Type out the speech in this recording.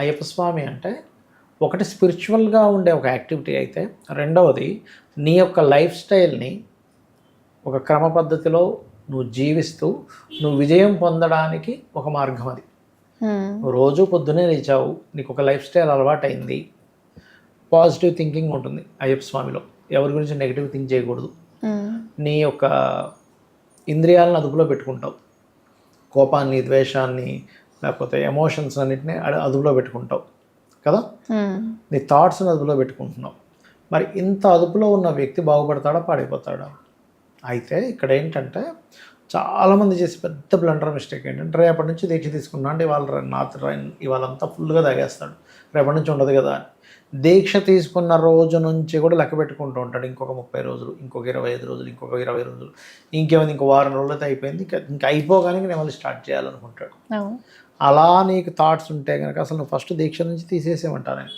అయ్యప్ప స్వామి అంటే ఒకటి స్పిరిచువల్గా ఉండే ఒక యాక్టివిటీ అయితే రెండవది నీ యొక్క లైఫ్ స్టైల్ని ఒక క్రమ పద్ధతిలో నువ్వు జీవిస్తూ నువ్వు విజయం పొందడానికి ఒక మార్గం అది. రోజు పొద్దునే లేచావు నీకు ఒక లైఫ్ స్టైల్ అలవాటైంది పాజిటివ్ థింకింగ్ ఉంటుంది అయ్యప్ప స్వామిలో. ఎవరి గురించి నెగిటివ్ థింక్ చేయకూడదు. నీ యొక్క ఇంద్రియాలను అదుపులో పెట్టుకుంటావు. కోపాన్ని ద్వేషాన్ని లేకపోతే ఎమోషన్స్ అన్నిటిని అదుపులో పెట్టుకుంటావు కదా? నీ థాట్స్ని అదుపులో పెట్టుకుంటున్నావు. మరి ఇంత అదుపులో ఉన్న వ్యక్తి బాగుపడతాడా పాడైపోతాడా? అయితే ఇక్కడ ఏంటంటే చాలామంది చేసే పెద్ద బ్లండర్ మిస్టేక్ ఏంటంటే రేపటి నుంచి దీక్ష తీసుకున్నా అంటే ఇవాళ నాత ఇవాళంతా ఫుల్గా తాగేస్తాడు. రేపటి నుంచి ఉండదు కదా అని. దీక్ష తీసుకున్న రోజు నుంచి కూడా లెక్క పెట్టుకుంటూ ఉంటాడు. ఇంకొక ముప్పై రోజులు ఇంకొక ఇరవై ఐదు రోజులు ఇంకొక ఇరవై రోజులు ఇంకేమైంది? ఇంకో వారం రోజులైతే అయిపోయింది. ఇంకా ఇంకా అయిపోగానే నేను మళ్ళీ స్టార్ట్ చేయాలనుకుంటాడు. అలా నీకు థాట్స్ ఉంటే కనుక అసలు నువ్వు ఫస్ట్ దీక్ష నుంచి తీసేసేమంటా నేను